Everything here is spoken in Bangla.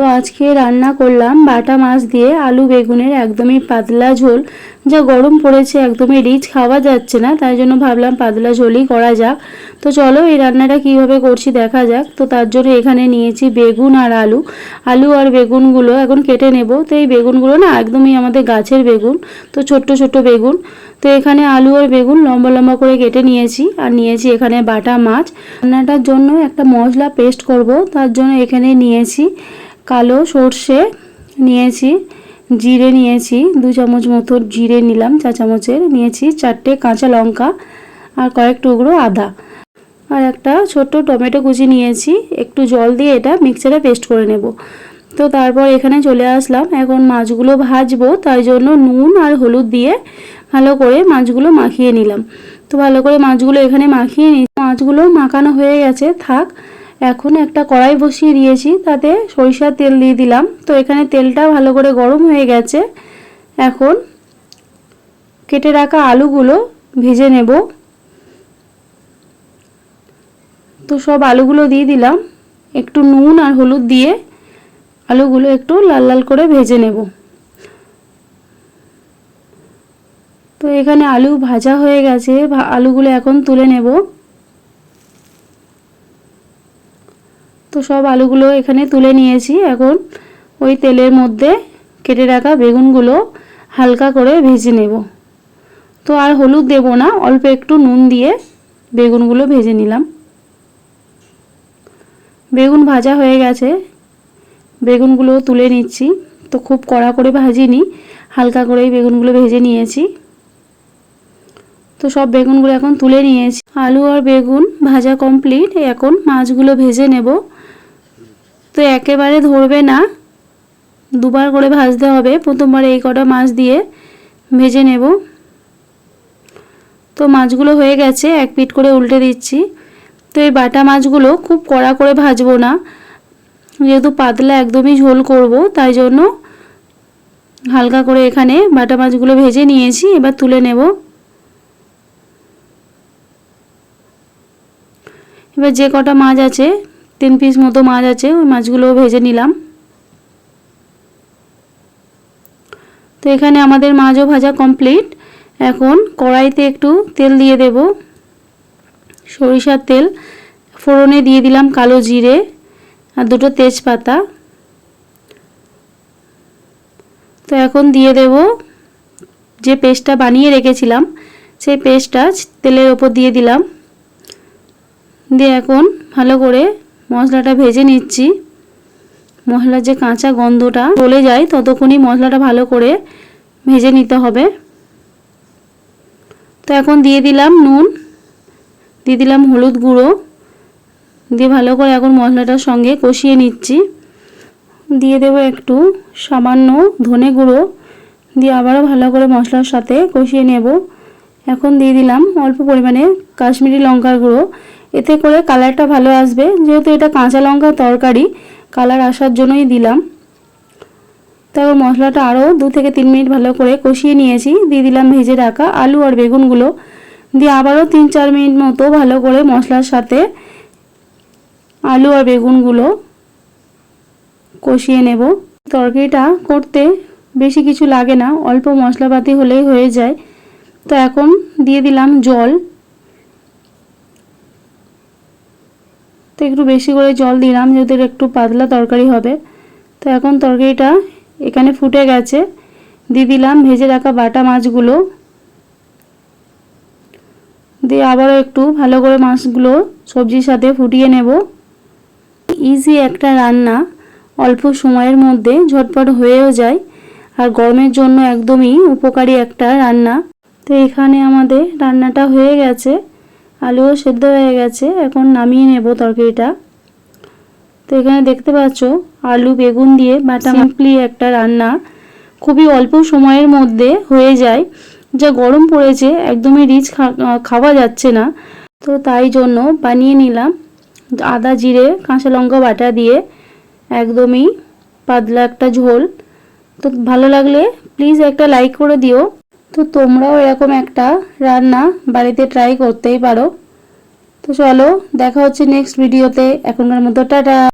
তো আজকে রান্না করলাম বাটা মাছ দিয়ে আলু বেগুনের একদমই পাতলা ঝোল। যা গরম পড়েছে, একদমই রিচ খাওয়া যাচ্ছে না, তাই জন্য ভাবলাম পাতলা ঝোলই করা যাক। তো চলো এই রান্নাটা কীভাবে করছি দেখা যাক। তো তার জন্য এখানে নিয়েছি বেগুন আর আলু। আলু আর বেগুনগুলো এখন কেটে নেব। তো এই বেগুনগুলো না একদমই আমাদের গাছের বেগুন, তো ছোট্ট ছোট্ট বেগুন। তো এখানে আলু আর বেগুন লম্বা লম্বা করে কেটে নিয়েছি আর নিয়েছি এখানে বাটা মাছ। রান্নাটার জন্য একটা মশলা পেস্ট করব, তার জন্য এখানে নিয়েছি কালো সর্ষে নিয়েছি, জিরে নিয়েছি, দু চামচ মতো জিরে নিলাম চা চামচের নিয়েছি, চারটে কাঁচা লঙ্কা আর কয়েক টুকরো আদা। আর একটা ছোট্ট টমেটো কুচি নিয়েছি, একটু জল দিয়ে এটা মিক্সারে পেস্ট করে নেব। তো তারপর এখানে চলে আসলাম, এখন মাছগুলো ভাজবো, তাই জন্য নুন আর হলুদ দিয়ে ভালো করে মাছগুলো মাখিয়ে নিলাম। তো ভালো করে মাছগুলো এখানে মাখিয়ে নিই মাছগুলো মাখানো হয়ে গেছে, থাক। এখন একটা কড়াই বসিয়ে দিয়েছি, তাতে সরিষার তেল দিয়ে দিলাম। তো এখানে তেলটা ভালো করে গরম হয়ে গেছে। এখন কেটে রাখা আলুগুলো ভেজে নেব। তো সব আলুগুলো দিয়ে দিলাম। একটু নুন আর হলুদ দিয়ে আলুগুলো একটু লাল লাল করে ভেজে নেব। তো এখানে আলু ভাজা হয়ে গেছে আলুগুলো এখন তুলে নেব। তো সব আলুগুলো এখানে তুলে নিয়েছি। এখন ওই তেলের মধ্যে কেটে রাখা বেগুনগুলো হালকা করে ভেজে নেব। তো আর হলুদ দেব না, অল্প একটু নুন দিয়ে বেগুনগুলো ভেজে নিলাম। বেগুন ভাজা হয়ে গেছে। বেগুনগুলো তুলে নিচ্ছি। তো খুব কড়া করে ভাজিনি, হালকা করেই বেগুনগুলো ভেজে নিয়েছি। তো সব বেগুনগুলো এখন তুলে নিয়েছি। আলু আর বেগুন ভাজা কমপ্লিট। এখন মাছগুলো ভেজে নেব। তো একেবারে ধরবে না। দুবার করে ভাজতে হবে। প্রথমবার এই কটা মাছ দিয়ে ভেজে নেব। তো মাছগুলো হয়ে গেছে। এক পিট করে উল্টে দিচ্ছি। তো এই বাটা মাছগুলো খুব কড়া করে ভাজবো না। যেহেতু পাতলা একদমই ঝোল করব, তাই জন্য হালকা করে এখানে বাটা মাছগুলো ভেজে নিয়েছি। এবার তুলে নেব। এবার যে কটা মাছ আছে তিন পিস মতো মাছ আছে, ওই মাছগুলো ভেজে নিলাম। তো এখানে আমাদের মাছও ভাজা কমপ্লিট এখন কড়াইতে একটু তেল দিয়ে দেব। সরিষার তেল, ফোড়নে দিয়ে দিলাম কালো জিরে আর দুটো তেজপাতা। তো এখন দিয়ে দেব যে পেস্টটা বানিয়ে রেখেছিলাম, সেই পেস্টটা তেলের ওপর দিয়ে দিলাম। দিয়ে এখন ভালো করে মশলাটা ভেজে নিচ্ছি। মশলার যে কাঁচা গন্ধটা চলে যায়, ততক্ষণই মশলাটা ভালো করে ভেজে নিতে হবে। তো এখন দিয়ে দিলাম নুন, দিয়ে দিলাম হলুদ গুঁড়ো, দিয়ে ভালো করে এখন মশলাটার সঙ্গে কষিয়ে নিচ্ছি। দিয়ে দেবো একটু সামান্য ধনে গুঁড়ো, দিয়ে আবারও ভালো করে মশলার সাথে কষিয়ে নেব। এখন দিয়ে দিলাম অল্প পরিমাণে কাশ্মীরি লঙ্কার গুঁড়ো এতে করে কালারটা ভালো আসবে। যেহেতু এটা কাঁচা লঙ্কা তরকারি, কালার আসার জন্যই দিলাম। তারপর মশলাটা আরও দু থেকে তিন মিনিট ভালো করে কষিয়ে নিয়েছি। দিয়ে দিলাম ভেজে রাখা আলু আর বেগুনগুলো। দিয়ে আবারও তিন চার মিনিট মতো ভালো করে মশলার সাথে আলু আর বেগুনগুলো কষিয়ে নেব। তরকারিটা করতে বেশি কিছু লাগে না, অল্প মশলাপাতি হলেই হয়ে যায়। তো এখন দিয়ে দিলাম জল। তো একটু বেশি করে জল দিলাম, যেহেতু একটু পাতলা তরকারি হবে। তো এখন তরকারিটা এখানে ফুটে গেছে। দিয়ে দিলাম ভেজে রাখা বাটা মাছগুলো। দিয়ে আবারও একটু ভালো করে মাছগুলো সবজির সাথে ফুটিয়ে নেব। ইজি একটা রান্না, অল্প সময়ের মধ্যে ঝটপট হয়েও যায়। আর গরমের জন্য একদমই উপকারী একটা রান্না। তো এখানে আমাদের রান্নাটা হয়ে গেছে। আলুও সেদ্ধ হয়ে গেছে এখন নামিয়ে নেব তরকারিটা। তো এখানে দেখতে পাচ্ছ আলু বেগুন দিয়ে বাটা সিম্পলি একটা রান্না। খুবই অল্প সময়ের মধ্যে হয়ে যায়। যা গরম পড়েছে একদমই রিচ খাওয়া যাচ্ছে না। তো তাই জন্য বানিয়ে নিলাম আদা জিরে কাঁচা লঙ্কা বাটা দিয়ে একদমই পাতলা একটা ঝোল। তো ভালো লাগলে প্লিজ একটা লাইক করে দিও। তো তোমরাও এরকম একটা রান্না বাড়িতে ট্রাই করতেই পারো। তো চলো, দেখা হচ্ছে নেক্সট ভিডিওতে এখনকার মতো, টাটা!